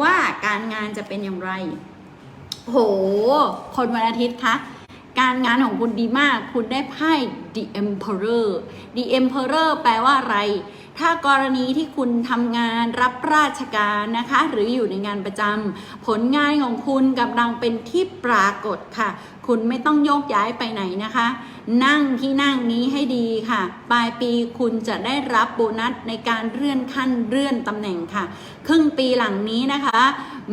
ว่าการงานจะเป็นอย่างไร โห คนวันอาทิตย์คะการงานของคุณดีมาก คุณได้ไพ่ The Emperor The Emperor แปลว่าอะไร ถ้ากรณีที่คุณทำงานรับราชการนะคะ หรืออยู่ในงานประจำผลงานของคุณกำลังเป็นที่ปรากฏค่ะ คุณไม่ต้องโยกย้ายไปไหนนะคะ นั่งที่นั่งนี้ให้ดีค่ะ ปลายปีคุณจะได้รับโบนัสในการเลื่อนขั้นเลื่อนตำแหน่งค่ะ ครึ่งปีหลังนี้นะคะ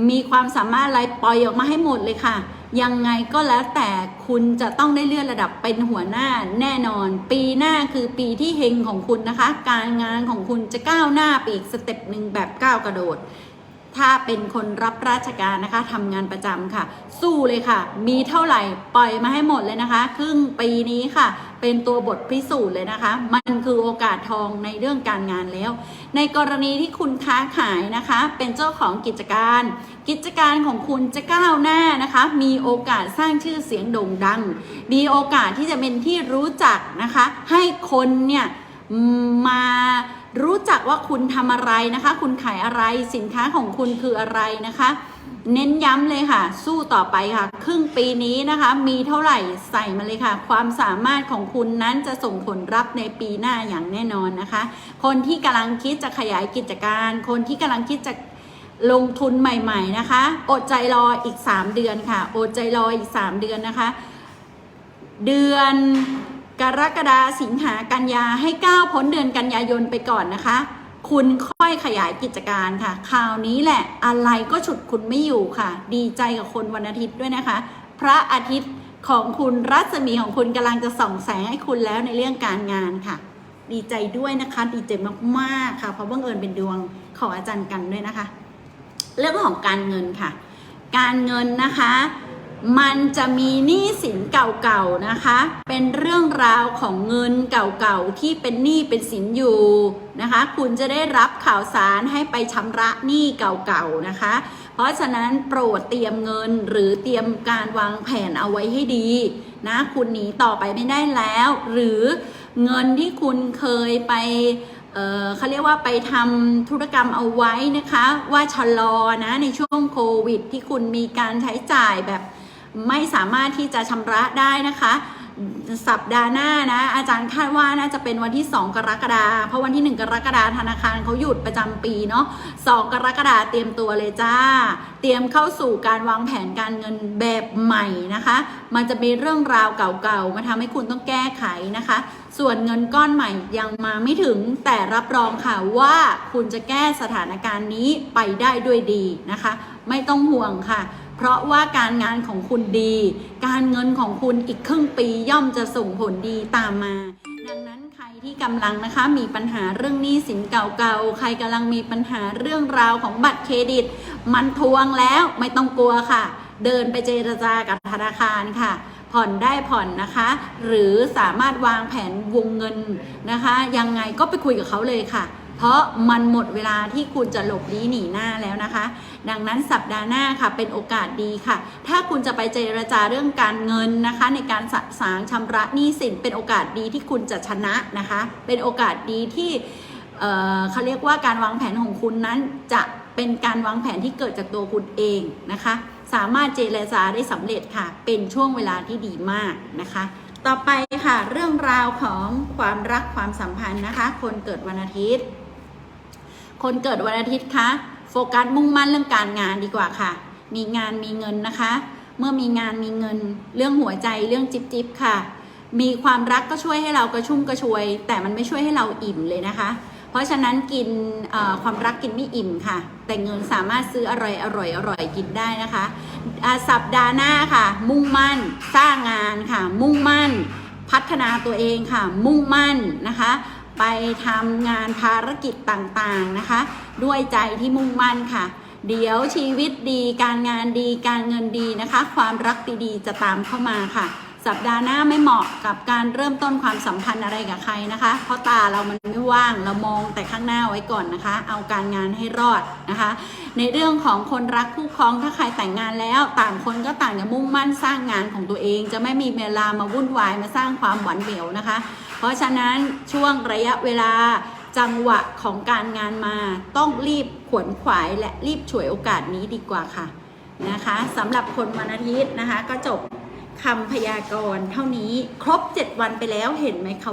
มีความสามารถอะไรปล่อยออกมาให้หมดเลยค่ะ ยังไงก็แล้วแต่คุณจะต้องได้เลื่อนระดับเป็นหัวหน้าแน่นอน ปีหน้าคือปีที่เฮงของคุณนะคะ การงานของคุณจะก้าวหน้าไปอีกสเต็ปหนึ่งแบบก้าวกระโดด ถ้าเป็นคนรับราชการนะคะทำงานประจำค่ะ สู้เลยค่ะ มีเท่าไหร่ปล่อยมาให้หมดเลยนะคะ ครึ่งปีนี้ค่ะ เป็นตัวบทพิสูจน์เลยนะคะ มันคือโอกาสทองในเรื่องการงานแล้ว ในกรณีที่คุณค้าขายนะคะ เป็นเจ้าของกิจการ กิจการของคุณจะก้าวหน้านะคะ มีโอกาสสร้างชื่อเสียงโด่งดัง มีโอกาสที่จะเป็นที่รู้จักนะคะ ให้คนเนี่ยมารู้จักว่าคุณทำอะไรนะคะ คุณขายอะไรสินค้าของคุณคืออะไรนะคะ เน้นย้ำเลยค่ะ สู้ต่อไปค่ะ ครึ่งปีนี้นะคะ มีเท่าไหร่ใส่มาเลยค่ะ ความสามารถของคุณนั้นจะส่งผลรับในปีหน้าอย่างแน่นอนนะคะ คนที่กำลังคิดจะขยายกิจการ คนที่กำลังคิดจะลงทุนใหม่ๆนะคะ อดใจรออีก 3 เดือนค่ะ อดใจรออีก 3 เดือนนะคะ เดือนกรกฎาสิงหากันยาให้ก้าวพ้นเดือนกันยายนไปก่อนนะคะ คุณค่อยขยายกิจการค่ะคราวนี้แหละอะไรก็ฉุดคุณไม่อยู่ค่ะ ดีใจกับคนวันอาทิตย์ด้วยนะคะ พระอาทิตย์ของคุณรัศมีของคุณกำลังจะส่องแสงให้คุณแล้วในเรื่องการงานค่ะ ดีใจด้วยนะคะดีใจมากๆค่ะเพราะบังเอิญเป็นดวงของอาจารย์กันด้วยนะคะ เรื่องของการเงินค่ะ การเงินนะคะ มันจะมีหนี้สินเก่าๆนะคะ เป็นเรื่องราวของเงินเก่าๆที่เป็นหนี้เป็นสินอยู่นะคะ คุณจะได้รับข่าวสารให้ไปชำระหนี้เก่าๆนะคะ เพราะฉะนั้นโปรดเตรียมเงินหรือเตรียมการวางแผนเอาไว้ให้ดีนะคุณหนีต่อไปไม่ได้แล้ว หรือเงินที่คุณเคยไปเเขาเรียกว่าไปทำธุรกรรมเอาไว้นะคะ ว่าชะลอนะในช่วงโควิด ที่คุณมีการใช้จ่ายแบบ ไม่สามารถที่จะชำระได้นะคะ สัปดาห์หน้านะ อาจารย์คาดว่าน่าจะเป็นวันที่ 2 กรกฎาคมเพราะวันที่ 1 กรกฎาคมธนาคารเขาหยุดประจำปีเนาะ2กรกฎาคมเตรียมตัวเลยจ้า เตรียมเข้าสู่การวางแผนการเงินแบบใหม่นะคะ มันจะมีเรื่องราวเก่าๆมาทำให้คุณต้องแก้ไขนะคะ ส่วนเงินก้อนใหม่ยังมาไม่ถึงแต่รับรองค่ะว่าคุณจะแก้สถานการณ์นี้ไปได้ด้วยดีนะคะ ไม่ต้องห่วงค่ะ เพราะว่าการงานของคุณดี การเงินของคุณอีกครึ่งปีย่อมจะส่งผลดีตามมา ดังนั้นใครที่กำลังนะคะมีปัญหาเรื่องหนี้สินเก่าๆ ใครกำลังมีปัญหาเรื่องราวของบัตรเครดิต มันทวงแล้วไม่ต้องกลัวค่ะ เดินไปเจรจากับธนาคารค่ะผ่อนได้ผ่อนนะคะ หรือสามารถวางแผนวงเงินนะคะ ยังไงก็ไปคุยกับเขาเลยค่ะ เพราะมันหมดเวลาที่คุณจะหลบลี้หนีหน้าแล้วนะคะ ดังนั้นสัปดาห์หน้าค่ะเป็นโอกาสดีค่ะ ถ้าคุณจะไปเจรจาเรื่องการเงินนะคะ ในการสะสางชำระหนี้สินเป็นโอกาสดีที่คุณจะชนะนะคะ เป็นโอกาสดีที่เเขาเรียกว่าการวางแผนของคุณนั้นจะเป็นการวางแผนที่เกิดจากตัวคุณเองนะคะ สามารถเจรจาได้สำเร็จค่ะ เป็นช่วงเวลาที่ดีมากนะคะ ต่อไปค่ะ เรื่องราวของความรักความสัมพันธ์นะคะ คนเกิดวันอาทิตย์ คนเกิดวันอาทิตย์คะโฟกัสมุ่งมั่นเรื่องการงานดีกว่าค่ะ มีงานมีเงินนะคะ เมื่อมีงานมีเงิน เรื่องหัวใจเรื่องจิบจิบค่ะ มีความรักก็ช่วยให้เรากระชุ่มกระชวย แต่มันไม่ช่วยให้เราอิ่มเลยนะคะ เพราะฉะนั้นกินความรักกินไม่อิ่มค่ะ แต่เงินสามารถซื้ออร่อยอร่อยอร่อยกินได้นะคะสัปดาห์หน้าค่ะ มุ่งมั่น สร้างงานค่ะ มุ่งมั่น พัฒนาตัวเองค่ะ มุ่งมั่นนะคะ ไปทำงานภารกิจต่างๆนะคะ ด้วยใจที่มุ่งมั่นค่ะ เดี๋ยวชีวิตดีการงานดีการเงินดีนะคะ ความรักดีๆจะตามเข้ามาค่ะ สัปดาห์หน้าไม่เหมาะกับการเริ่มต้นความสัมพันธ์อะไรกับใครนะคะ เพราะตาเรามันไม่ว่างเรามองแต่ข้างหน้าไว้ก่อนนะคะ เอาการงานให้รอดนะคะ ในเรื่องของคนรักคู่ครองถ้าใครแต่งงานแล้ว ต่างคนก็ต่างจะมุ่งมั่นสร้างงานของตัวเอง จะไม่มีเวลามาวุ่นวายมาสร้างความหวานเหววนะคะ เพราะฉะนั้นช่วงระยะเวลาจังหวะของการงานมาต้องรีบขวนขวายและรีบฉวยโอกาสนี้ดีกว่าค่ะนะคะสำหรับคนวันอาทิตย์นะคะ ก็จบคำพยากรณ์เท่านี้ครบ 7 วันไปแล้วเห็นไหมคะ